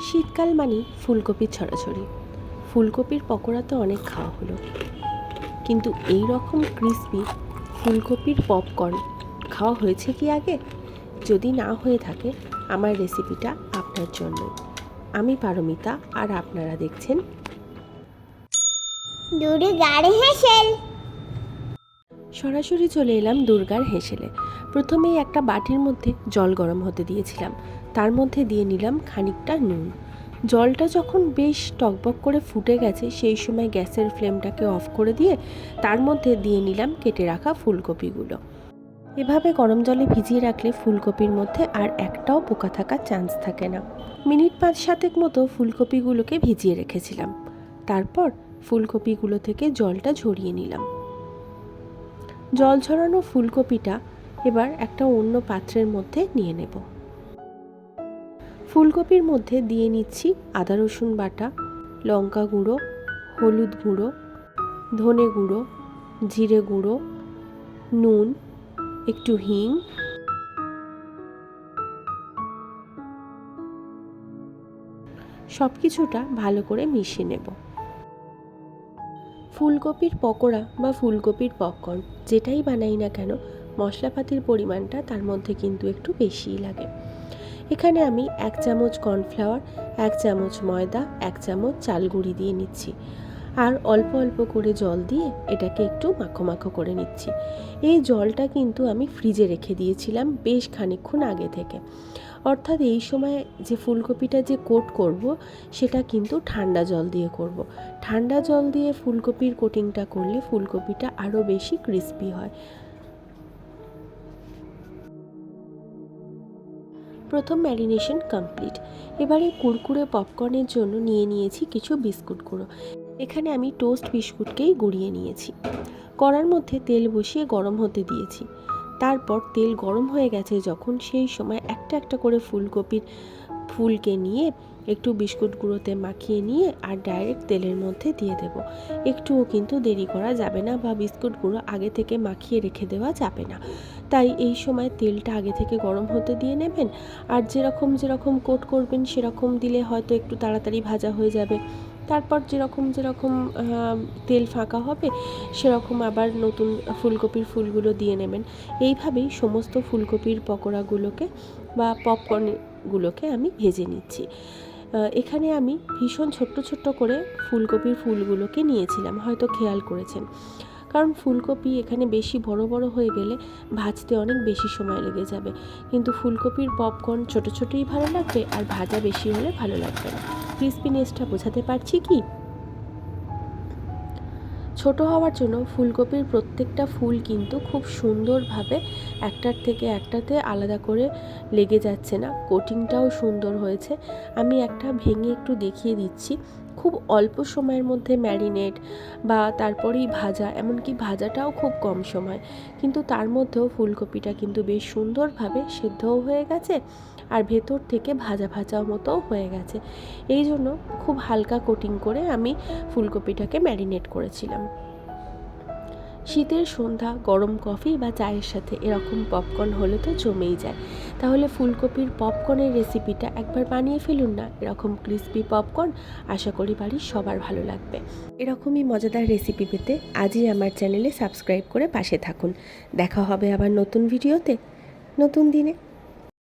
শীতকাল মানেই ফুলকপির ছড়াছড়ি। ফুলকপির পকোড়া তো অনেক খাওয়া হলো। কিন্তু এই রকম ক্রিসপি ফুলকপির পপকর্ন খাওয়া হয়েছে কি আগে? যদি না হয়ে থাকে আমার রেসিপিটা আপনার জন্য আমি পারমিতা আর আপনারা দেখছেন সরাসরি চলে এলাম দুর্গার হেসেলে। প্রথমেই একটা বাটির মধ্যে জল গরম হতে দিয়েছিলাম। তার মধ্যে দিয়ে নিলাম খানিকটা নুন। জলটা যখন বেশ টকবক করে ফুটে গেছে, সেই সময় গ্যাসের ফ্লেমটাকে অফ করে দিয়ে তার মধ্যে দিয়ে নিলাম কেটে রাখা ফুলকপিগুলো। এভাবে গরম জলে ভিজিয়ে রাখলে ফুলকপির মধ্যে আর একটাও পোকা থাকার চান্স থাকে না। মিনিট পাঁচ সাতেক মতো ফুলকপিগুলোকে ভিজিয়ে রেখেছিলাম। তারপর ফুলকপিগুলো থেকে জলটা ঝরিয়ে নিলাম। জল ঝরানো ফুলকপিটা এবার একটা অন্য পাত্রের মধ্যে নিয়ে নেব। ফুলকপির মধ্যে দিয়ে নিচ্ছি আদা রসুন বাটা, লঙ্কা গুঁড়ো, হলুদ গুঁড়ো, ধনে গুঁড়ো, জিরে গুঁড়ো, নুন, একটু হিং। সব কিছুটা ভালো করে মিশিয়ে নেব। ফুলকপির পকোড়া বা ফুলকপির পপকর্ন, যেটাই বানাই না কেন, মশলাপাতির পরিমাণটা তার মধ্যে কিন্তু একটু বেশিই লাগে। এখানে আমি এক চামচ কর্নফ্লাওয়ার, এক চামচ ময়দা, এক চামচ চাল গুঁড়ি দিয়ে নিচ্ছি। আর অল্প অল্প করে জল দিয়ে এটাকে একটু মাখো মাখো করে নিচ্ছি। এই জলটা কিন্তু আমি ফ্রিজে রেখে দিয়েছিলাম বেশ খানিকক্ষণ আগে থেকে। অর্থাৎ এই সময় যে ফুলকপিটা যে কোট করব, সেটা কিন্তু ঠান্ডা জল দিয়ে করব। ঠান্ডা জল দিয়ে ফুলকপির কোটিংটা করলে ফুলকপিটা আরও বেশি ক্রিস্পি হয়। প্রথম ম্যারিনেশন কমপ্লিট। এবারে কুরকুরে পপকর্নের জন্য নিয়ে নিয়েছি কিছু বিস্কুট গুঁড়ো। এখানে আমি টোস্ট বিস্কুটকেই গুঁড়িয়ে নিয়েছি। কড়ার মধ্যে তেল বসিয়ে গরম হতে দিয়েছি। তারপর তেল গরম হয়ে গেছে যখন সেই সময় একটা একটা করে ফুলকপির ফুলকে নিয়ে একটু বিস্কুট গুঁড়োতে মাখিয়ে নিয়ে আর ডাইরেক্ট তেলের মধ্যে দিয়ে দেব। একটুও কিন্তু দেরি করা যাবে না বা বিস্কুট গুঁড়ো আগে থেকে মাখিয়ে রেখে দেওয়া যাবে না। তাই এই সময় তেলটা আগে থেকে গরম হতে দিয়ে নেবেন আর যেরকম যেরকম কোট করবেন সেরকম দিলে হয়তো একটু তাড়াতাড়ি ভাজা হয়ে যাবে। তারপর যেরকম যেরকম তেল ফাঁকা হবে সেরকম আবার নতুন ফুলকপির ফুলগুলো দিয়ে নেবেন। এইভাবেই সমস্ত ফুলকপির পকোড়াগুলোকে বা পপকর্নগুলোকে আমি ভেজে নিচ্ছি। এখানে আমি ভীষণ ছোট্ট ছোট্ট করে ফুলকপির ফুলগুলোকে নিয়েছিলাম, হয়তো খেয়াল করেছেন। কারণ ফুলকপি এখানে বেশি বড় বড় হয়ে গেলে ভাজতে অনেক বেশি সময় লেগে যাবে। কিন্তু ফুলকপির পপকর্ন ছোটো ছোটোই ভালো লাগবে আর ভাজা বেশি হলে ভালো লাগবে না। ক্রিস্পিনেসটা বোঝাতে পারছি কি? ছোট হওয়ার জন্য ফুলকপির প্রত্যেকটা ফুল কিন্তু খুব সুন্দরভাবে একটার থেকে একটাতে আলাদা করে লেগে যাচ্ছে না। কোটিংটাও সুন্দর হয়েছে। আমি একটা ভেঙে একটু দেখিয়ে দিচ্ছি। খুব অল্প সময়ের মধ্যে ম্যারিনেট বা তারপরেই ভাজা, এমনকি ভাজাটাও খুব কম সময়। কিন্তু তার মধ্যেও ফুলকপিটা কিন্তু বেশ সুন্দরভাবে সেদ্ধও হয়ে গেছে। আর ভেতর থেকে ভাজা ভাজা মতোও হয়ে গেছে। এই জন্য খুব হালকা কোটিং করে আমি ফুলকপিটাকে ম্যারিনেট করেছিলাম। শীতের সন্ধ্যা, গরম কফি বা চায়ের সাথে এরকম পপকর্ন হলে তো জমেই যায়। তাহলে ফুলকপির পপকর্নের রেসিপিটা একবার বানিয়ে ফেলুন না। এরকম ক্রিস্পি পপকর্ন আশা করি বাড়ির সবার ভালো লাগবে। এরকমই মজাদার রেসিপি পেতে আজই আমার চ্যানেলে সাবস্ক্রাইব করে পাশে থাকুন। দেখা হবে আবার নতুন ভিডিওতে নতুন দিনে।